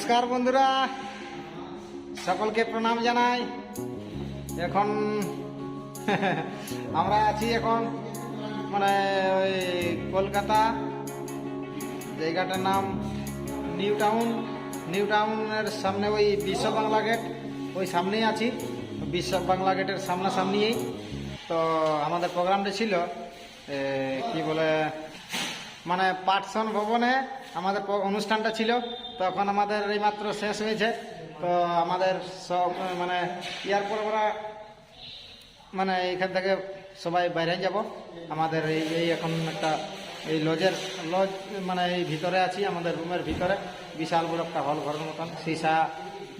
নমস্কার বন্ধুরা, সকলকে প্রণাম জানাই। এখন আমরা আছি এখন মানে ওই কলকাতা, জায়গাটার নাম নিউ টাউন। নিউ টাউনের সামনে ওই বিশ্ব বাংলা গেট, ওই সামনেই আছি। বিশ্ব বাংলা গেটের সামনাসামনিই। তো আমাদের প্রোগ্রামটা ছিল কি বলে মানে পাঠশন ভবনে আমাদের অনুষ্ঠানটা ছিল, তখন আমাদের এইমাত্র শেষ হয়েছে। তো আমাদের সব মানে ইয়ার পর আমরা মানে এখান থেকে সবাই বাইরে যাব। আমাদের এই এই এখন একটা, এই লজের, লজ মানে এই ভিতরে আছি, আমাদের রুমের ভিতরে। বিশাল বড় একটা হল ঘরের মতন। সীসা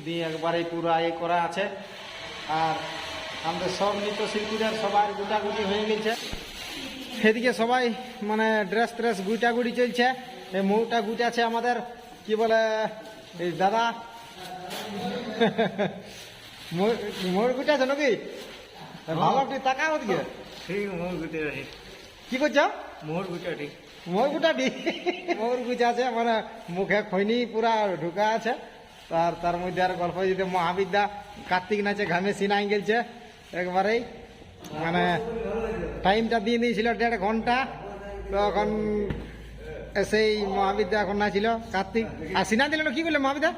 দিয়ে একবারে পুরো এ করা আছে। আর আমাদের সব নৃত্যশিল্পীদের সবার গুটাগুটি হয়ে গেছে। সেদিকে সবাই মানে ড্রেস ট্রেস গুটাগুটি চলছে। এই মৌটা গুটাছে আমাদের কি বলে এই দাদা? মোর গুটাছে নাকি? ভালো একটু টাকা ওদিকে। ঠিক মোর গুটে কি করছ? মোর গুটে ঠিক মোর গুটাটি মোর গুছা আছে মানে মুখে খৈনি পুরা ঢুকা আছে। আর তার মধ্যে আর গল্প যদি মহাবিদ্যা কার্তিক নাচে ঘামে সিনাই গেলছে একবারেই। মানে টাইমটা দিয়ে দিয়েছিল দেড় ঘণ্টা। তখন সেই মহাবিদ্যা এখন নাছিল কার্তিক আর সিনা দিল না কি বললে মহাবিদ্যা?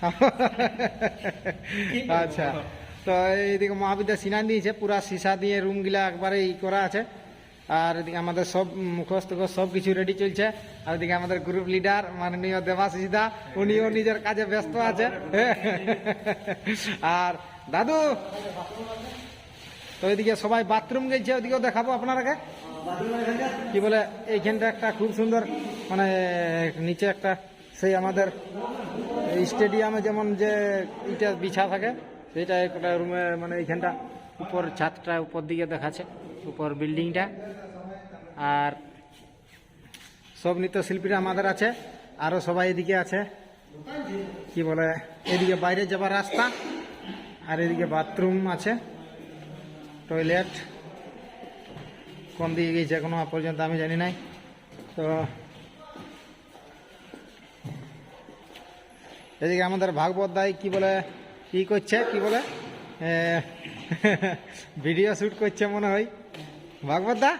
আচ্ছা তো এইদিকে মহাবিদ্যা সিনা দিয়েছে পুরা সীসা দিয়ে রুমগুলা একবারে ই করা আছে। আর এদিকে আমাদের সব মুখস্থ সব কিছু রেডি চলছে। আর এদিকে আমাদের গ্রুপ লিডার মাননীয় দেবাশিস দা উনিও নিজের কাজে ব্যস্ত আছে। আর দাদু তো এদিকে সবাই বাথরুম গেছে, ওদিকেও দেখাবো আপনারাকে কি বলে, এইখানটা একটা খুব সুন্দর মানে নিচে একটা, সেই আমাদের স্টেডিয়ামে যেমন যে ইটা বিছা থাকে সেটা একটা রুমে মানে এইখানটা উপর ছাদটা উপর দিকে দেখাচ্ছে, উপর বিল্ডিংটা আর সব নৃত্যশিল্পীরা আমাদের আছে আরও সবাই এদিকে আছে। কি বলে, এদিকে বাইরে যাবার রাস্তা, আর এদিকে বাথরুম আছে। টয়লেট কোন দিকে গেছে এখনও পর্যন্ত আমি জানি নাই। তো এদিকে আমাদের ভাগবত দাই কি বলে, কি করছে, কি বলে? ভিডিও শ্যুট করছে মনে হয়। ভাগবত দা?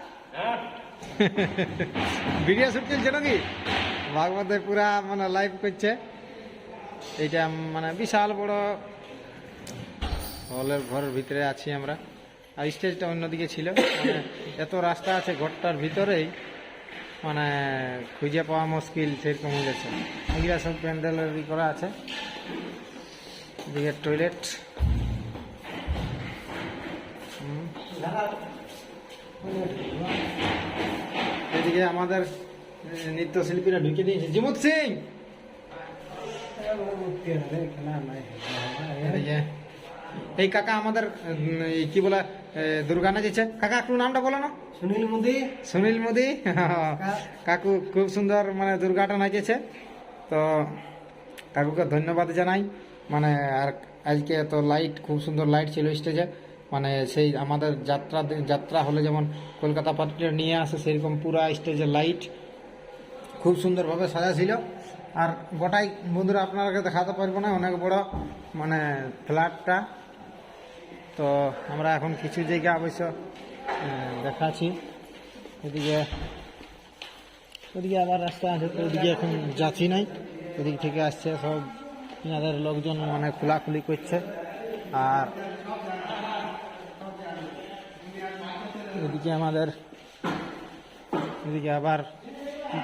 ভিডিও শুট চলছে নাকি? ভাগবত পুরা মানে লাইভ করছে। এইটা মানে বিশাল বড় হলের ঘরের ভিতরে আছি আমরা। আর স্টেজটা অন্যদিকে ছিল। মানে এত রাস্তা আছে ঘরটার ভিতরেই মানে খুঁজে পাওয়া মুশকিল সেরকম হয়ে গেছে। এগুলা সব প্যান্ডেলের ই করা আছে। এদিকে টয়লেট এদিকে আমাদের নৃত্যশিল্পীরা ঢুকে দিয়েছে। জিমুত সিং! এই কাকা আমাদের কি বলে এ, দুর্গা নাচেছে কাকা একটু নামটা বলো না। সুনীল মোদি। সুনীল মোদি? কাকু। খুব সুন্দর মানে দুর্গাটা নাচেছে। তো কাকুকে ধন্যবাদ জানাই। মানে আর আজকে তো লাইট খুব সুন্দর লাইট ছিল স্টেজে মানে সেই আমাদের যাত্রা যাত্রা হলে যেমন কলকাতা পার্টিটা নিয়ে আসে সেরকম পুরা স্টেজে লাইট খুব সুন্দরভাবে সাজা ছিল আর গোটাই বন্ধুরা আপনারাকে দেখাতে পারব না অনেক বড় মানে ফ্ল্যাটটা তো আমরা এখন কিছু জায়গা অবশ্য দেখাচ্ছি। এদিকে, ওদিকে আবার রাস্তা আছে, তো ওদিকে এখন যাচ্ছি নাই। ওদিক থেকে আসছে সব এনাদের লোকজন মানে খোলাখুলি করছে। আর এদিকে আমাদের, এদিকে আবার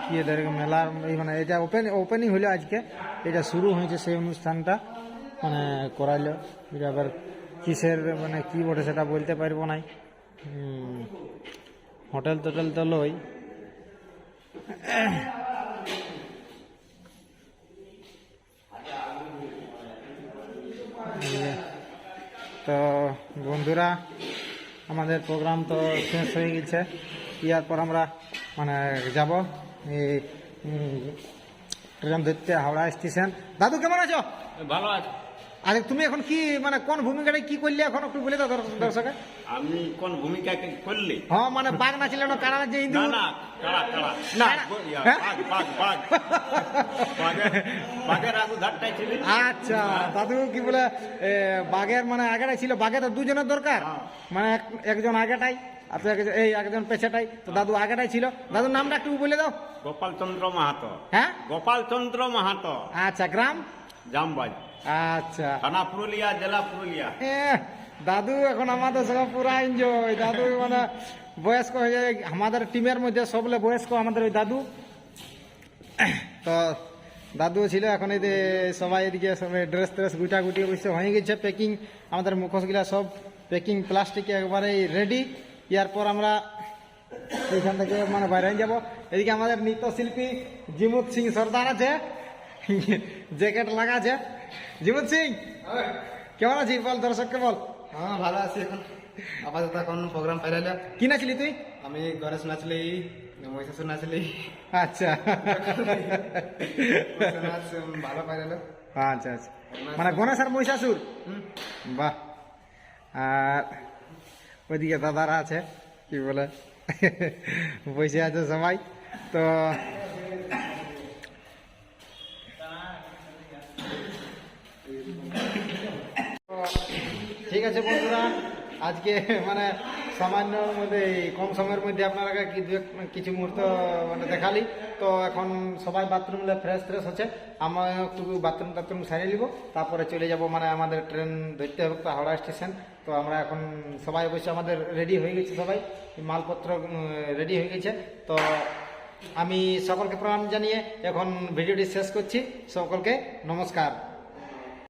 কি এদের মেলার মানে এটা ওপেন ওপেনিং হলো আজকে। এটা শুরু হয়েছে সেই অনুষ্ঠানটা মানে করাইলো। এটা আবার কিসের মানে কি বটে সেটা বলতে পারব নাই। হোটেল টোটেল তো লই। তো বন্ধুরা, আমাদের প্রোগ্রাম তো শেষ হয়ে গেছে। ইয়ার পর আমরা মানে যাব। এই ট্রেন ধরতে হাওড়া স্টেশন দাদু, কেমন আছো? ভালো আছে। আরে তুমি এখন কি মানে কোন ভূমিকাটা কি করলে এখন একটু বলে দাও দর্শক- আমি কোন ভূমিকা করলি? হ্যাঁ মানে বাঘ নাছিল না কারা যে হিন্দু না না না। হ্যাঁ? বাঘ বাঘ বাঘ। বাঘের বাঘের আগু ছিল। আচ্ছা দাদু কি বলে বাঘের মানে আগেটাই ছিল। বাঘে তো দুজনের দরকার। হ্যাঁ। মানে এক- একজন আগেটাই আর তো এই একজন পেছাটাই। তো দাদু আগেটাই ছিল। দাদুর নামটা একটু বলে দাও। গোপাল চন্দ্র মাহাতো। হ্যাঁ? গোপাল চন্দ্র মাহাতো। আচ্ছা গ্রাম? জামবাজ আচ্ছা। থানা পুরুলিয়া জেলা পুরুলিয়া। দাদু এখন আমাদের সঙ্গে পুরা এনজয় দাদু মানে বয়স্ক হয়ে যায়। আমাদের টিমের মধ্যে সবলে বয়স্ক আমাদের ওই দাদু। তো দাদু ছিল এখন এই সবাই এদিকে সবাই ড্রেস ট্রেস গুটা গুটি অবশ্য হয়ে গেছে। প্যাকিং আমাদের মুখোশগুলা সব প্যাকিং প্লাস্টিকে একবারে রেডি ইয়ার পর আমরা এইখান থেকে মানে বাইরে যাব। এদিকে আমাদের নৃত্যশিল্পী জিমুত সিং সর্দার আছে। জ্যাকেট লাগা আছে জিমুত সিং কেমন আছিস বল দর্শককে বল? হ্যাঁ ভালো আছি এখন। আপাতত এখন প্রোগ্রাম পাইলে কি নাচলি তুই? আমি গণেশ নাচলি মহিষাসুর নাচলি। আচ্ছা। ভালো পাইলে আচ্ছা আচ্ছা। মানে গণেশ আর মহিষাসুর? বাহ। আর ওইদিকে দাদারা আছে কি বলে? বসে আছে সবাই। তো ঠিক আছে বন্ধুরা। আজকে মানে সামান্য মধ্যে কম সময়ের মধ্যে আপনারা কিছু মুহূর্ত মানে দেখালি। তো এখন সবাই বাথরুম ফ্রেশ ফ্রেশ হচ্ছে। আমরা একটু বাথরুম টাথরুম সারিয়ে নিব। তারপরে চলে যাব মানে আমাদের ট্রেন ধরতে হবে তো হাওড়া স্টেশন। তো আমরা এখন সবাই অবশ্যই আমাদের রেডি হয়ে গেছে সবাই। মালপত্র রেডি হয়ে গেছে। তো আমি সকলকে প্রণাম জানিয়ে এখন ভিডিওটি শেষ করছি। সকলকে নমস্কার।